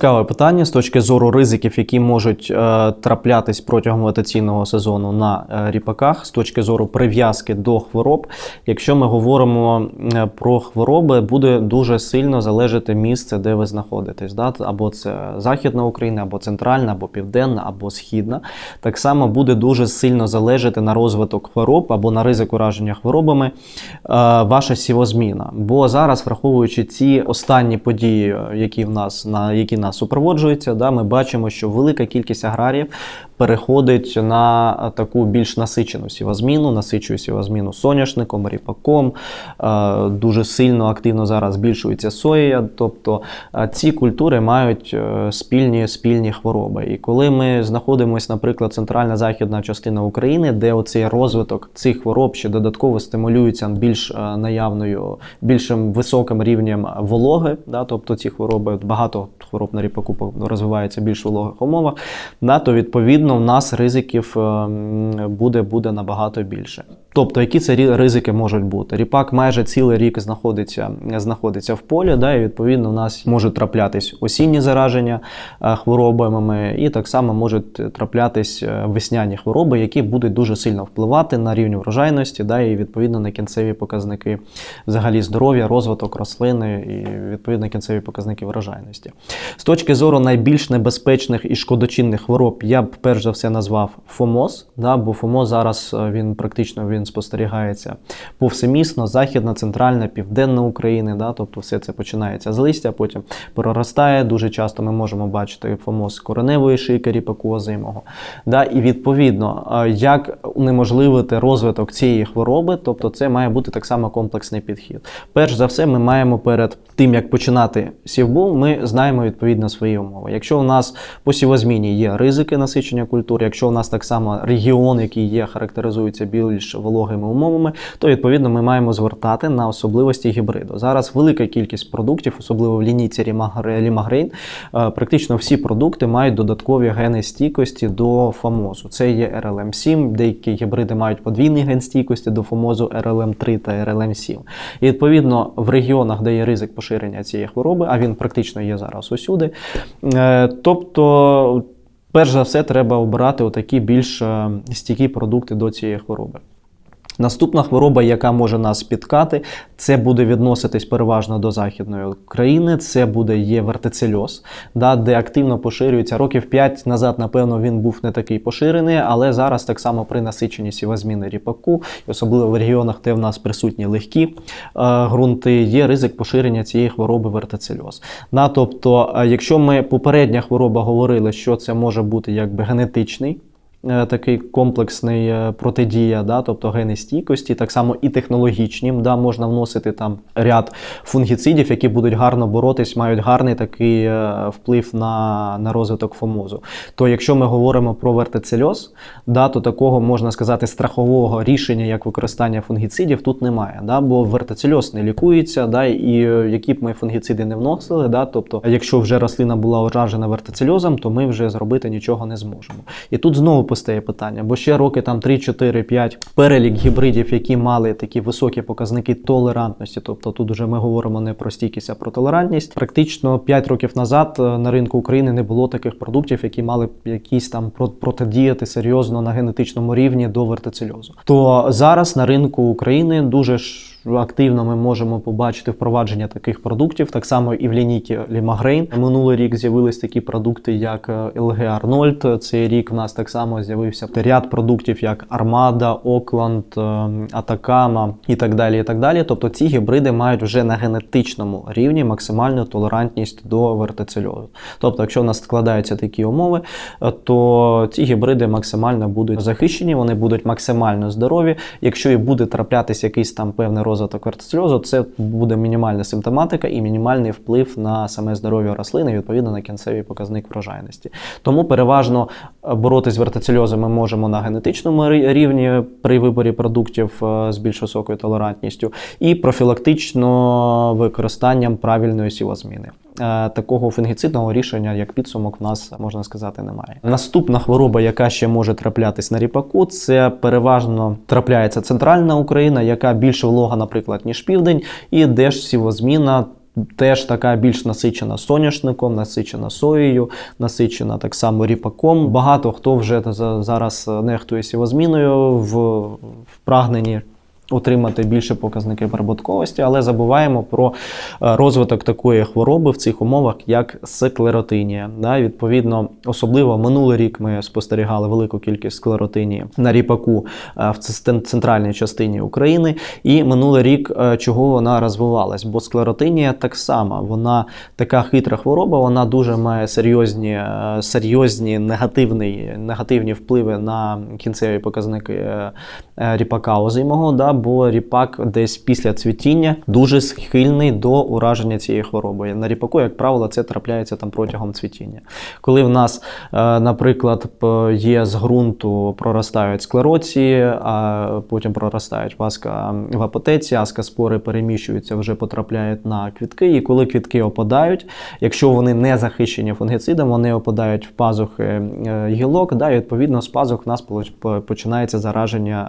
цікаве питання з точки зору ризиків, які можуть е, траплятись протягом вегетаційного сезону на е, ріпаках, з точки зору прив'язки до хвороб. Якщо ми говоримо е, про хвороби, буде дуже сильно залежати місце, де ви знаходитесь. Да? Або це Західна Україна, або центральна, або південна, або східна. Так само буде дуже сильно залежати на розвиток хвороб або на ризик ураження хворобами е, ваша сівозміна. Бо зараз, враховуючи ці останні події, які в нас на які нас супроводжуються, да, ми бачимо, що велика кількість аграріїв переходить на таку більш насичену сівозміну, насичує сівозміну соняшником, ріпаком. Е, Дуже сильно активно зараз збільшується соя. Тобто е, ці культури мають е, спільні спільні хвороби. І коли ми знаходимося, наприклад, центральна західна частина України, де оцей розвиток цих хвороб ще додатково стимулюється більш наявною, більшим високим рівнем вологи, да, тобто ці хвороби багато хвороб на ріпаку розвиваються більш вологих умовах, да, то відповідно в нас ризиків е, буде, буде набагато більше. Тобто, які це ризики можуть бути? Ріпак майже цілий рік знаходиться, знаходиться в полі, да, і відповідно в нас можуть траплятись осінні зараження е, хворобами, і так само можуть траплятись е, весняні хвороби, які будуть дуже сильно впливати на рівень врожайності, да, і відповідно на кінцеві показники взагалі здоров'я, розвиток рослини і відповідно кінцеві показники врожайності. З точки зору найбільш небезпечних і шкодочинних хвороб, я б перш за все назвав ФОМОЗ, да, бо ФОМОЗ зараз е, він практично він спостерігається повсемісно, західна, центральна, південна Україна, да, тобто все це починається з листя, потім проростає. Дуже часто ми можемо бачити ФОМОЗ кореневої шийки ріпаку озимого. Да, і відповідно, як унеможливити розвиток цієї хвороби, тобто це має бути так само комплексний підхід. Перш за все, ми маємо перед тим, як починати сівбу, ми знаємо відповідно свої умови. Якщо у нас по сівозміні є ризики насичення культур, якщо у нас так само регіон, який є, характеризується більш вологими умовами, то відповідно ми маємо звертати на особливості гібриду. Зараз велика кількість продуктів, особливо в лінійці Лімагрейн, е, практично всі продукти мають додаткові гени стійкості до фамозу. Це є RLM7, деякі гібриди мають подвійний ген стійкості до фамозу RLM3 та RLM7. І відповідно в регіонах, де є ризик поширення цієї хвороби, а він практично є зараз усюди. е, Тобто, перш за все, треба обирати отакі більш е, стійкі продукти до цієї хвороби. Наступна хвороба, яка може нас спіткати, це буде відноситись переважно до західної України. Це буде є вертицельоз, да, де активно поширюється. Років 5 назад, напевно, він був не такий поширений, але зараз так само при насиченні сівозміни ріпаку, особливо в регіонах, де в нас присутні легкі е, ґрунти, є ризик поширення цієї хвороби вертицельоз. Да, тобто, е, якщо ми попередня хвороба говорили, що це може бути якби генетичний. Е, Такий комплексний е, протидія, да, тобто гени стійкості, так само і технологічні, да, можна вносити там ряд фунгіцидів, які будуть гарно боротись, мають гарний такий е, вплив на, на розвиток фомозу. То якщо ми говоримо про вертицельоз, да, то такого можна сказати страхового рішення, як використання фунгіцидів, тут немає. Да, бо вертицельоз не лікується, да, і які б ми фунгіциди не вносили, да, тобто, якщо вже рослина була уражена вертицельозом, то ми вже зробити нічого не зможемо. І тут знову постає питання, бо ще роки там 3, 4, 5 перелік гібридів, які мали такі високі показники толерантності, тобто тут вже ми говоримо не про стійкість, а про толерантність. Практично 5 років назад е, на ринку України не було таких продуктів, які мали б якісь там про- протидіяти серйозно на генетичному рівні до вертицельозу. То зараз на ринку України дуже ж активно ми можемо побачити впровадження таких продуктів, так само і в лінійці Лімагрейн. Минулий рік з'явились такі продукти, як е, LG Арнольд. Цей рік в нас так само з'явився ряд продуктів, як Армада, Окланд, Атакама і так далі. І так далі. Тобто ці гібриди мають вже на генетичному рівні максимальну толерантність до вертицельозу. Тобто, якщо в нас складаються такі умови, е, то ці гібриди максимально будуть захищені, вони будуть максимально здорові. Якщо і буде траплятися якийсь там певний розвиток вертицельозу, це буде мінімальна симптоматика і мінімальний вплив на саме здоров'я рослини, відповідно на кінцевий показник врожайності. Тому переважно е, боротись з вертицельозом ми можемо на генетичному рівні при виборі продуктів е, з більш високою толерантністю, і профілактично використанням правильної сівозміни. Е, Такого фунгіцидного рішення, як підсумок, в нас можна сказати, немає. Наступна хвороба, яка ще може траплятись на ріпаку, це переважно трапляється центральна Україна, яка більш волога, наприклад, ніж південь, і де ж сівозміна теж така більш насичена соняшником, насичена соєю, насичена так само ріпаком. Багато хто вже за- зараз нехтує сівозміною в, в прагненні. Отримати більше показники прибутковості, але забуваємо про е, розвиток такої хвороби в цих умовах, як склеротинія. Да, відповідно, особливо минулий рік ми спостерігали велику кількість склеротинії на ріпаку е, в центральній частині України. І минулий рік е, чого вона розвивалась? Бо склеротинія так само, вона така хитра хвороба, вона дуже має серйозні, серйозні негативні, негативні впливи на кінцеві показники ріпака озимого. Да, бо ріпак десь після цвітіння дуже схильний до ураження цієї хвороби. На ріпаку, як правило, це трапляється там протягом цвітіння. Коли в нас, е, наприклад, є з ґрунту проростають склероції, а потім проростають васка в апотеці, аскоспори переміщуються, вже потрапляють на квітки. І коли квітки опадають, якщо вони не захищені фунгіцидом, вони опадають в пазухи е, гілок, да, і відповідно з пазух в нас починається зараження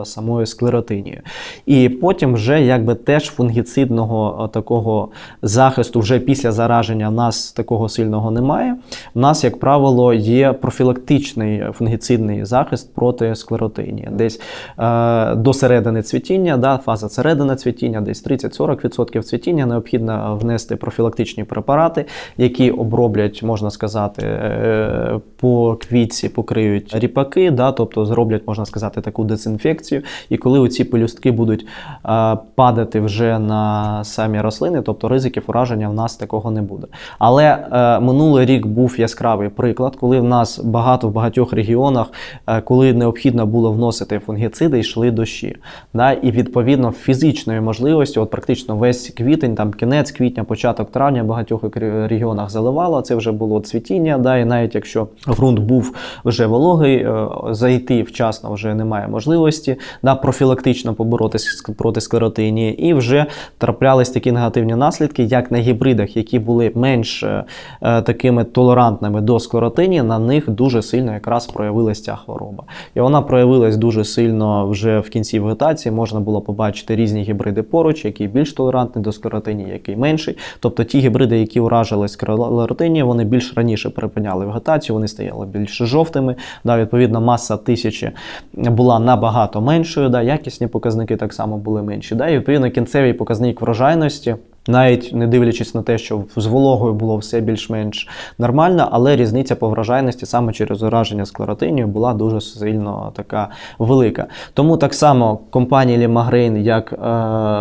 е, самою склеротинією. І потім вже якби теж фунгіцидного е, такого захисту вже після зараження в нас такого сильного немає. В нас, як правило, є профілактичний фунгіцидний захист проти склеротинії. Десь е, до середини цвітіння, да, фаза середини цвітіння, десь 30-40% цвітіння необхідно внести профілактичні препарати, які оброблять, можна сказати, е, по квітці покриють ріпаки, да, тобто зроблять, можна сказати, таку дезінфекцію. І коли ці пелюстки будуть е, падати вже на самі рослини, тобто ризиків ураження в нас такого не буде. Але е, минулий рік був яскравий приклад, коли в нас багато в багатьох регіонах, е, коли необхідно було вносити фунгіциди, йшли дощі. Да? І відповідно фізичної можливості, от практично весь квітень, там кінець квітня, початок травня в багатьох регіонах заливало. Це вже було цвітіння. Да? І навіть якщо ґрунт був вже вологий, зайти вчасно вже немає можливості да? Профілактично поборотися проти склеротинії. І вже траплялись такі негативні наслідки, як на гібридах, які були менш е, е, такими толерантними до склеротинії, на них дуже сильно якраз проявилася ця хвороба. І вона проявилась дуже сильно вже в кінці вегетації. Можна було побачити різні гібриди поруч, який більш толерантний до склеротинії, який менший. Тобто ті гібриди, які уражили склеротинією, вони більш раніше припиняли вегетацію, вони стояли більш жовтими. Да, відповідно, маса тисячі була набагато меншою. Да, якісні показники так само були менші. Да, і відповідно кінцевий показник врожайності. Навіть не дивлячись на те, що з вологою було все більш-менш нормально, але різниця по врожайності саме через ураження склеротинію була дуже сильно така велика. Тому так само компанія Лімагрейн, як е,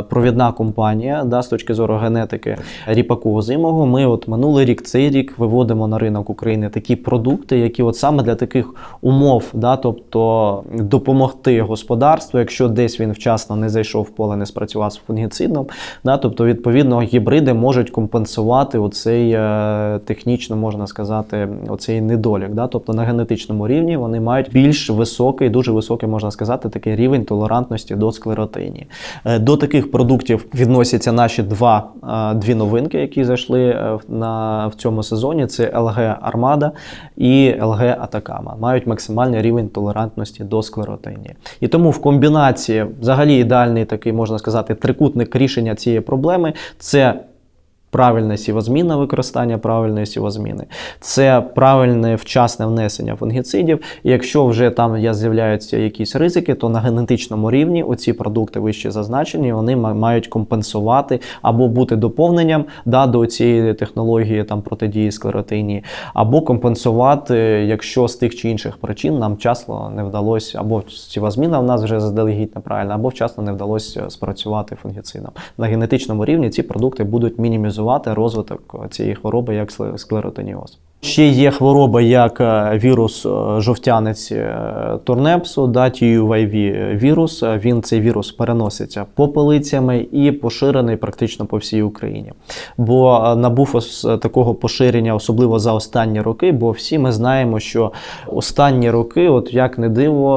провідна компанія, да, з точки зору генетики ріпаку озимого, ми от минулий рік, цей рік виводимо на ринок України такі продукти, які от саме для таких умов, да, тобто допомогти господарству, якщо десь він вчасно не зайшов в поле, не спрацював з фунгіцидом, да, тобто відповідно гібриди можуть компенсувати оцей е, технічно можна сказати, оцей недолік. Да? Тобто на генетичному рівні вони мають більш високий, дуже високий, можна сказати, такий рівень толерантності до склеротинії. Е, До таких продуктів відносяться наші два е, дві новинки, які зайшли на в цьому сезоні. Це LG Armada і LG Atacama. Мають максимальний рівень толерантності до склеротинії. І тому в комбінації, взагалі, ідеальний такий можна сказати, трикутник рішення цієї проблеми це правильне сівозмінне використання правильної сівозміни, це правильне вчасне внесення фунгіцидів. І якщо вже там з'являються якісь ризики, то на генетичному рівні оці продукти вище зазначені, вони мають компенсувати або бути доповненням да, до цієї технології там протидії склеротинії, або компенсувати, якщо з тих чи інших причин нам вчасно не вдалося, або сівозміна в нас вже заздалегідь неправильно, або вчасно не вдалося спрацювати фунгіцидом. На генетичному рівні ці продукти будуть мінімізувати розвиток цієї хвороби, як скле- склеротиніоз. Ще є хвороба, як е, вірус е, жовтянець е, турнепсу, да, вірус. Він цей вірус переноситься попелицями і поширений практично по всій Україні. Бо набув такого поширення, особливо за останні роки, бо всі ми знаємо, що останні роки, от як не диво,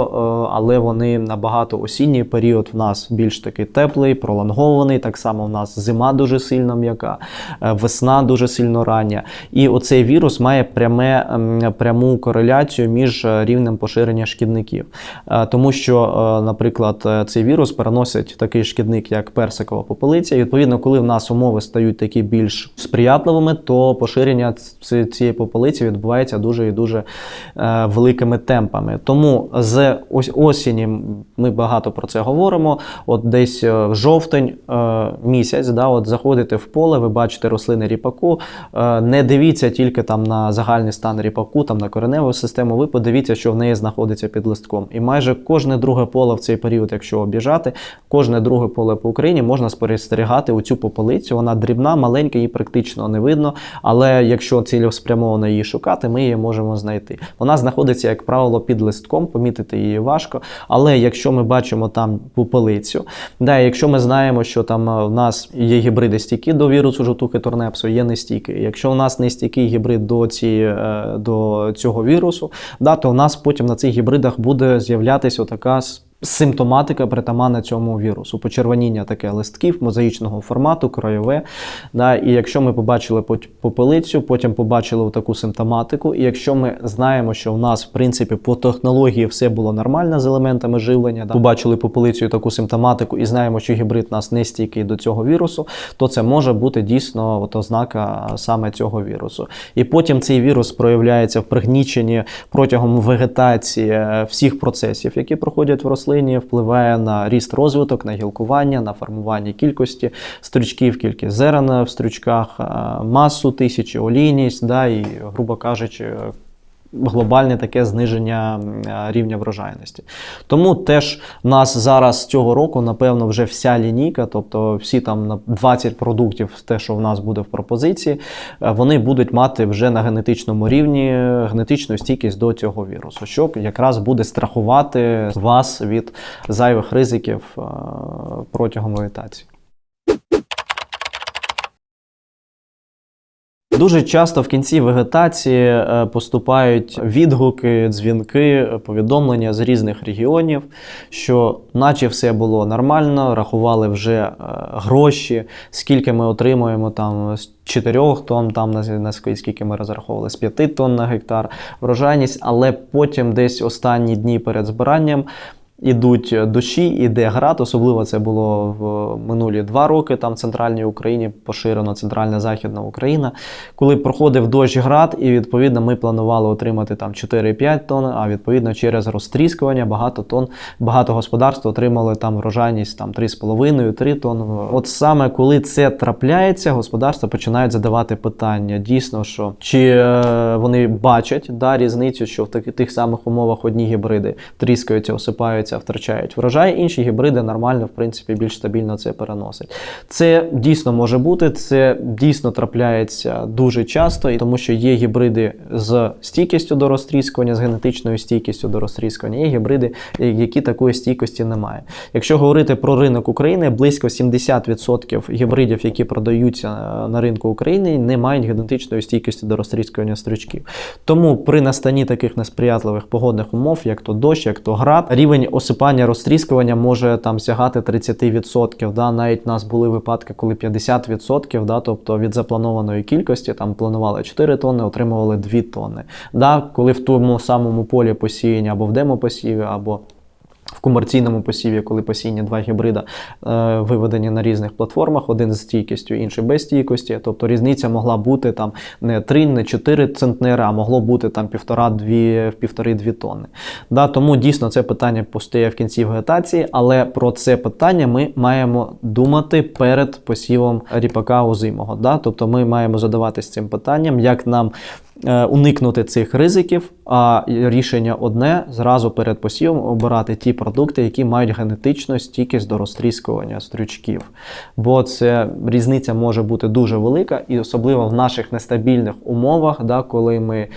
але вони набагато осінній період в нас більш такий теплий, пролонгований. Так само в нас зима дуже сильно м'яка, весна дуже сильно рання. І оцей вірус має має пряме, ем, пряму кореляцію між е, рівнем поширення шкідників. Е, Тому що, е, наприклад, цей вірус переносить такий шкідник, як персикова попелиця. І відповідно, коли в нас умови стають такі більш сприятливими, то поширення цієї попелиці відбувається дуже і дуже великими темпами. Тому з ось осені ми багато про це говоримо. От десь в жовтень місяць, да, от заходите в поле, ви бачите рослини ріпаку. Не дивіться тільки там на загальний стан ріпаку, там на кореневу систему. Ви подивіться, що в неї знаходиться під листком. І майже кожне друге поле в цей період, якщо обіжати, кожне друге поле по Україні можна спостерігати у цю попелицю. Вона дрібна, маленька, її практично не видно. Але якщо цілеспрямовано її шукати, ми її можемо знайти. Вона знаходиться, як правило, під листком, помітити її важко. Але якщо ми бачимо там попелицю, да, якщо ми знаємо, що там е, в нас є гібриди стійкі до вірусу жовтухи торнепсу, є нестійкі. Якщо у нас нестійкий гібрид до, цієї, е, до цього вірусу, да, то у нас потім на цих гібридах буде з'являтися отака с- симптоматика притаманна цьому вірусу. Почервоніння таке листків мозаїчного формату, краєве. Да, і якщо ми побачили попелицю, потім побачили таку симптоматику, і якщо ми знаємо, що у нас, в принципі, по технології все було нормально з елементами живлення, да, побачили попелицю таку симптоматику, і знаємо, що гібрид нас не стійкий до цього вірусу, то це може бути дійсно от ознака саме цього вірусу. І потім цей вірус проявляється в пригніченні протягом вегетації е, всіх процесів, які проходять в рослині, впливає на ріст розвиток, на гілкування, на формування кількості стрючків, кількість зерна в стрючках, е, масу тисячі, олійність, да, і, грубо кажучи, глобальне таке зниження е, рівня врожайності. Тому теж нас зараз цього року, напевно, вже вся лінійка, тобто всі там на 20 продуктів, те, що в нас буде в пропозиції, е, вони будуть мати вже на генетичному рівні генетичну стійкість до цього вірусу, що якраз буде страхувати вас від зайвих ризиків е, протягом вегетації. Дуже часто в кінці вегетації е, поступають відгуки, дзвінки, повідомлення з різних регіонів, що наче все було нормально, рахували вже е, гроші, скільки ми отримуємо там з 4 тонн, там на скільки ми розраховували, з 5 тонн на гектар врожайність, але потім десь останні дні перед збиранням ідуть дощі, іде град. Особливо це було в минулі два роки. Там в центральній Україні поширено центральна західна Україна. Коли проходив дощ град, і відповідно ми планували отримати там 4-5 тонн, а відповідно через розтріскування багато тонн, багато господарств отримали там врожайність там 3,5-3 тонн. От саме коли це трапляється, господарства починають задавати питання. Дійсно, що чи е, вони бачать да, різницю, що в таки- тих самих умовах одні гібриди тріскаються, осипаються, втрачають врожай, інші гібриди нормально, в принципі, більш стабільно це переносять. Це дійсно може бути, це дійсно трапляється дуже часто, і тому що є гібриди з стійкістю до розтріскування, з генетичною стійкістю до розтріскування, є гібриди, які такої стійкості немає. Якщо говорити про ринок України, близько 70% гібридів, які продаються е, на ринку України, не мають генетичної стійкості до розтріскування стрючків. Тому при настанні таких несприятливих погодних умов, як то дощ, як то град, рівень осипання розтріскування може там сягати 30%. Да? Навіть у нас були випадки, коли 50%, да? тобто від запланованої кількості, там планували 4 тонни, отримували 2 тонни. Да? Коли в тому самому полі посіяння або в демопосіві, або комерційному посіві, коли посіяні два гібрида е, виведені на різних платформах, один з стійкістю, інший без стійкості. Тобто різниця могла бути там не 3, не 4 центнери, а могло бути там 1,5-2 тонни. Да, тому дійсно це питання постає в кінці вегетації, але про це питання ми маємо думати перед посівом ріпака озимого. Да? Тобто ми маємо задаватись цим питанням, як нам е, уникнути цих ризиків, а рішення одне зразу перед посівом обирати ті продукти, які мають генетичну стійкість до розтріскування стрючків. Бо це різниця може бути дуже велика, і особливо в наших нестабільних умовах, да, коли ми е,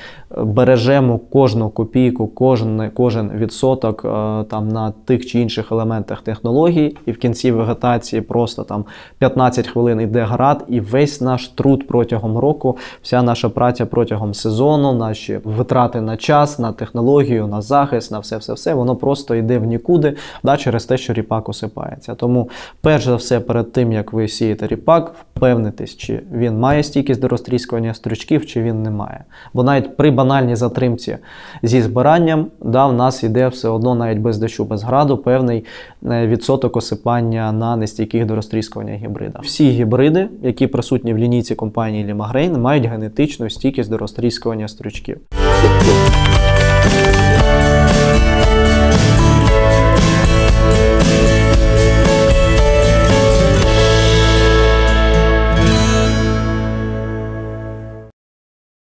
бережемо кожну копійку, кожен, кожен відсоток е, там на тих чи інших елементах технологій, і в кінці вегетації просто там 15 хвилин йде град, і весь наш труд протягом року, вся наша праця протягом сезону, наші витрати на час, на технологію, на захист, на все, все, все, воно просто йде в нікуди да, через те, що ріпак осипається. Тому, перш за все, перед тим як ви сієте ріпак, впевнитесь, чи він має стійкість до розтріскування стручків, чи він не має. Бо навіть при банальній затримці зі збиранням, да, в нас йде все одно навіть без дощу, без граду, певний е, відсоток осипання на нестійких до розтріскування гібрида. Всі гібриди, які присутні в лінійці компанії Limagrain, мають генетичну стійкість до розтріскування стручків.